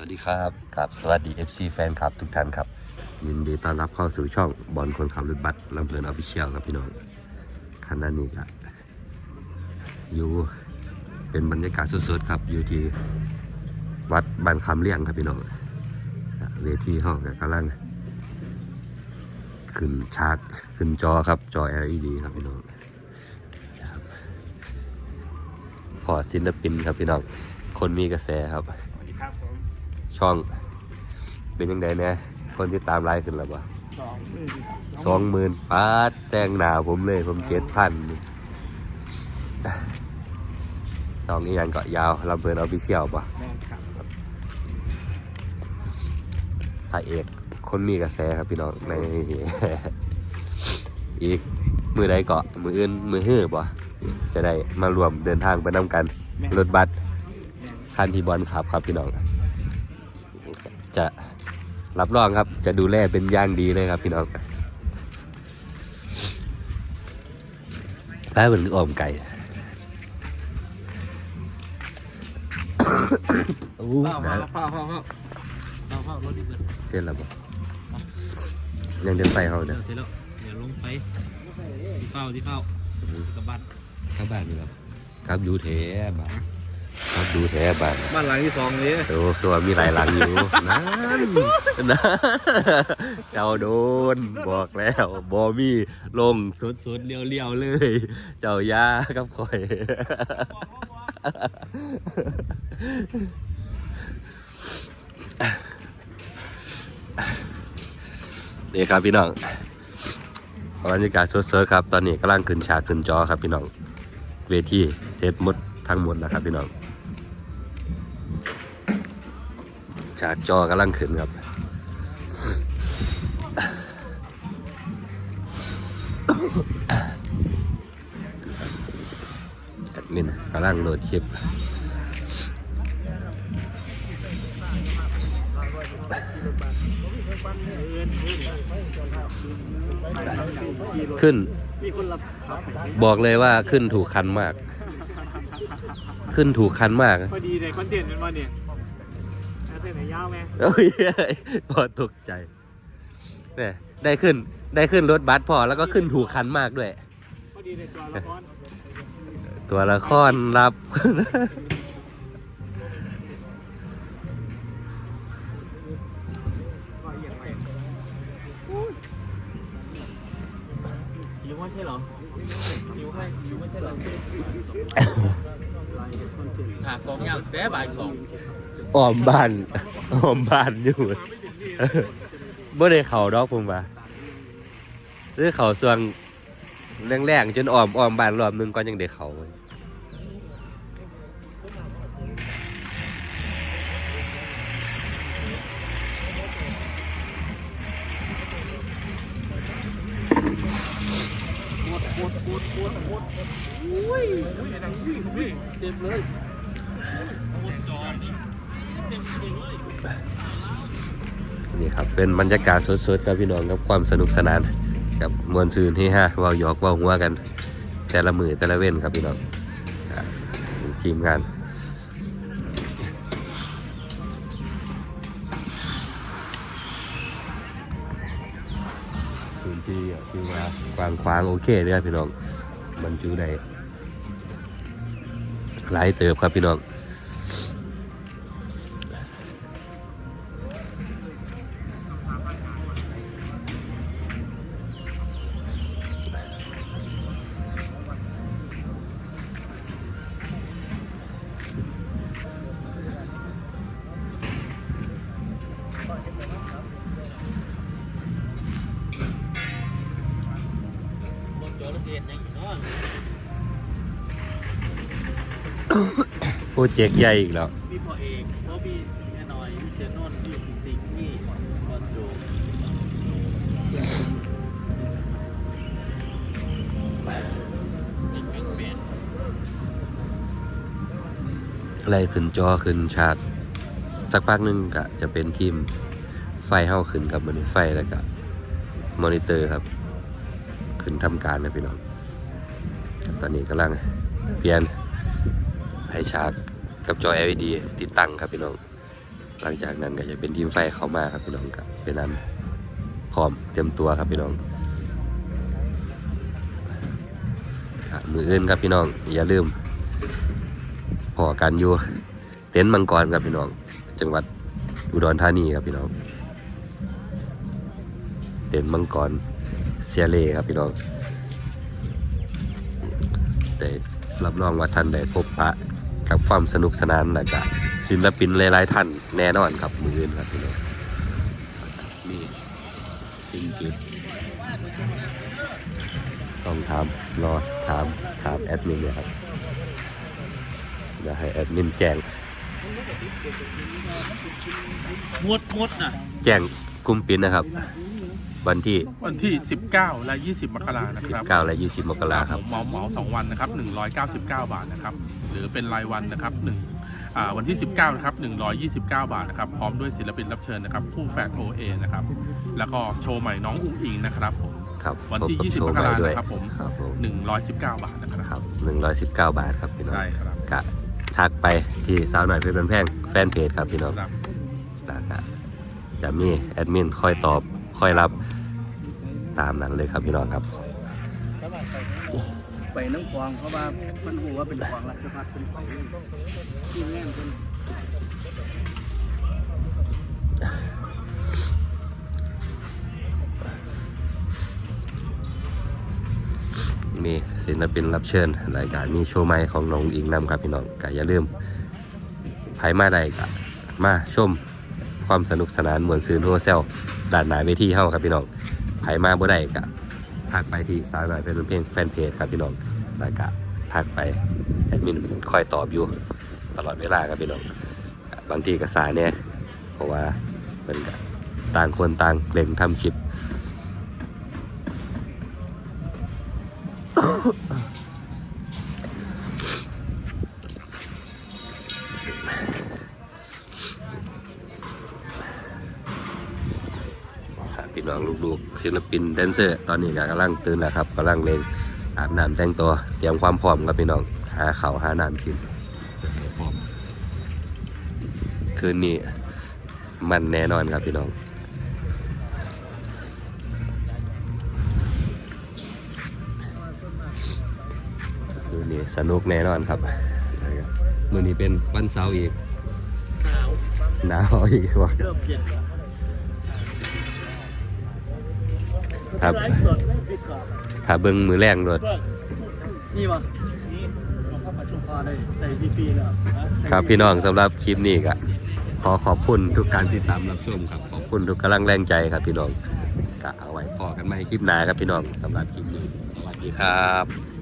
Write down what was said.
วัสดีครับกับสวัสดี FC แฟนคลับทุกท่านครับ ยินดีต้อนรับเข้าสู่ช่องบอลคนขับรถบัสลำเพลินออฟฟิเชียลครับพี่น้องขณะนี้ก็อยู่เป็นบรรยากาศสดๆครับอยู่ที่วัดบ้านคำเลี่ยงครับพี่น้องเวทีห้องก็กำลังขึ้นฉากขึ้นจอครับจอ LED ครับพี่น้องพอศิลปินครับพี่น้องคนมีกระแสครับ ช่อง เป็นยังไงเนี่ยคนที่ตามไลค์ขึ้นแล้วปะสองหมื่นสองหมื่นปาดแซงหนาผมเลย ผมเจ็ดพันสองอีกอย่างเกาะยาวลำเพลินออฟฟิเชียลปะแม่นครับพระเอกคนมีกระแสครับพี่น้องใน อีกมือใดเกาะมืออื่นมือฮื้อปะจะได้มารวมเดินทางไปนำกันแม่นรถบัสแม่นคันที่บอลขับครับพี่น้อง จะรับรองครับ จะดูแลเป็นอย่างดีเลยครับพี่น้องแพ้เหมือนออมไก่โอ้เฝ้าเฝ้าเฝ้าเฝ้าเฝ้าเฝ้าเฝ้ารถดีเกินเส้นแล้วบ่ยังเดินไปเขาเนี่ยเสร็จแล้วเดี๋ยวลงไปที่เฝ้าที่เฝ้ากับบ้านครับบ้านนี่ครับครับดูแท้บ้าน ครับดูแท้บ้านบ้านหลังที่สองเลยโอ้ตัวมีหลายหลังอยู่นั่นนะเจ้าโดนบอกแล้วบอมีลงสุดๆเลี้ยวๆเลย เจ้ายากับข่อยนี่ครับพี่น้องบรรยากาศสดๆครับ ตอนนี้กำลังขึ้นฉากขึ้นจอครับพี่น้อง เวทีเสร็จหมดทั้งหมดแล้วครับพี่น้อง ฉากจอกำลังขึ้นครับแอดมินกำลังโหลดคลิปขึ้น บอกเลยว่าขึ้นถูกคันมาก ขึ้นถูกคันมากพอดีเลยคอนเทนต์เป็นวันเนี่ย คอนเทนไหนยาวไหมโอ้ยพอตกใจเนี่ยได้ขึ้นได้ขึ้นรถบัสพอแล้วก็ขึ้นถูกคันมากด้วย พอดีเลยตัวละครตัวละครรับ ก็เอียงไปหิวไม่ใช่เหรอหิวไม่หิวไม่ใช่เหรอ อะกองยาวแต่บ่ายสองอ้อมบ้านอ้อมบ้านอยู่บ่ได้เข่าดอกผมว่าหรือเข่าส่วนแรงๆจนอ้อมอ้อมบ้านรอบหนึงก็ยังได้เข่าเว้ยปวดปวดปวดปวดปวด อุ้ยอุ้ยไหนวิ่งวิ่งเต็มเลยปวดจอนี่เต็มเลยนี่ครับเป็นบรรยากาศสดๆครับพี่น้องกับความสนุกสนานกับมวลซืนที่ห้าเว้าหยอกเว้าหัวกัน แต่ละมือแต่ละเว้นครับพี่น้องทีมงานพื้นที่อะคือว่ากว้างขวางโอเคเลยครับพี่น้องบรรจุได้ หลายเติบครับพี่น้อง โปรเจกต์ใหญ่อีกแล้ว มีพ่อเอกพ่อพี่แน่นอนมีเจนนนท์มีสิงห์มีคอนโดอะไรขึ้นจอขึ้นฉาก สักพักหนึงก็จะเป็นทีมไฟเฮ้าขึ้นครับมันไฟแล้วก็มอนิเตอร์ครับ ขึ้นทำการนะพี่น้อง ตอนนี้กำลังเปลี่ยน ให้ฉากกับจอ LED ติดตั้งครับพี่น้อง หลังจากนั้นก็จะเป็นทีมไฟเข้ามาครับพี่น้องครับเป็นนั้นพร้อมเตรียมตัวครับพี่น้องมืออื่นครับพี่น้อง อย่าลืมพอกันอยู่เต็นท์มังกรครับพี่น้อง จังหวัดอุดรธานีครับพี่น้อง เต็นท์มังกรเซียเล่ครับพี่น้องได้รับรองว่าท่านได้พบปะ กับความสนุกสนานและก็ศิลปินหลายๆท่านแน่นอนครับมืออื่นครับพี่น้องนี่จริงจริงต้องถามรอถามถามแอดมินเลยครับอย่าให้แอดมินแจ้งมดมดน่ะแจ้งกลุ่มปิดนะครับ วันที่ วันที่ 19 และ 20 มกรานะครับ19และ 20 มกราครับเหมาเหมาสองวันนะครับ199 บาทนะครับ หรือเป็นรายวันนะครับหนึ่งอ่าวันที่ 19นะครับ129 บาทนะครับ พร้อมด้วยศิลปินรับเชิญนะครับ คู่แฝดโอเอนะครับ แล้วก็โชว์ใหม่น้องอุ้งอิงนะครับผม ครับวันที่พบกับ20โชว์ใหมกราด้วยนะครับผม ครับผม119 บาทนะครับครับ119 บาทครับพี่น้องใช่ครับกะทักไปที่สาวหน่อยเพชรเป็นแพงแฟนเพจครับพี่น้องครับ แล้วก็จะมีแอดมินคอยตอบ คอยรับตามนั้นเลยครับพี่น้องครับ ไปน้ำควางเพราะว่ามันหูว่าเป็นควางราชพัฒน์เป็นที่แง่นเป็นมีศิลปินรับเชิญรายการมีโชว์ใหม่ของน้องอิงนำครับพี่น้องก็อย่าลืมไผมาใดก็มาชม ความสนุกสนานมวนซืนโฮเซลด้านหน้าเวทีเฮาครับพี่น้องไผมาบ่ได้ก็ทักไปที่สาวหน่อยเป็นเพลงแฟนเพจครับพี่น้องแล้วก็ทักไปแอดมินคอยตอบอยู่ตลอดเวลาครับพี่น้องบางทีก็สายเนี่ยเพราะว่ามันต่างคนต่างเล่งทำคลิป ลูกๆศิลปินแดนเซอร์ตอนนี้ก็กำลังตื่นแล้วครับกำลังเลงอาบน้ำแต่งตัวเตรียมความพร้อมครับพี่น้องหาเขาวหาน้ำกินพร้อมคืนนี้มันแน่นอนครับพี่น้องคืนนี้สนุกแน่นอนครับมือนี้เป็นวันเสาร์อีกหนาวหนาวอีกว่า เริ่มเย็นแล้ว ครับไลฟ์สดไม่ผิดหรอกถ้าเบิ้งมือแรงรถเพื่อนนี่วะนี่เราเข้ามาชุมพรได้ได้ดีปีแล้วครับพี่น้องสำหรับคลิปนี้ก็ขอขอบคุณทุกการติดตามรับชมครับขอบคุณทุกกำลังแรงใจครับพี่น้องก็เอาไว้พอกันใหม่คลิปหน้าครับพี่น้องสำหรับคลิปนี้สวัสดีครับ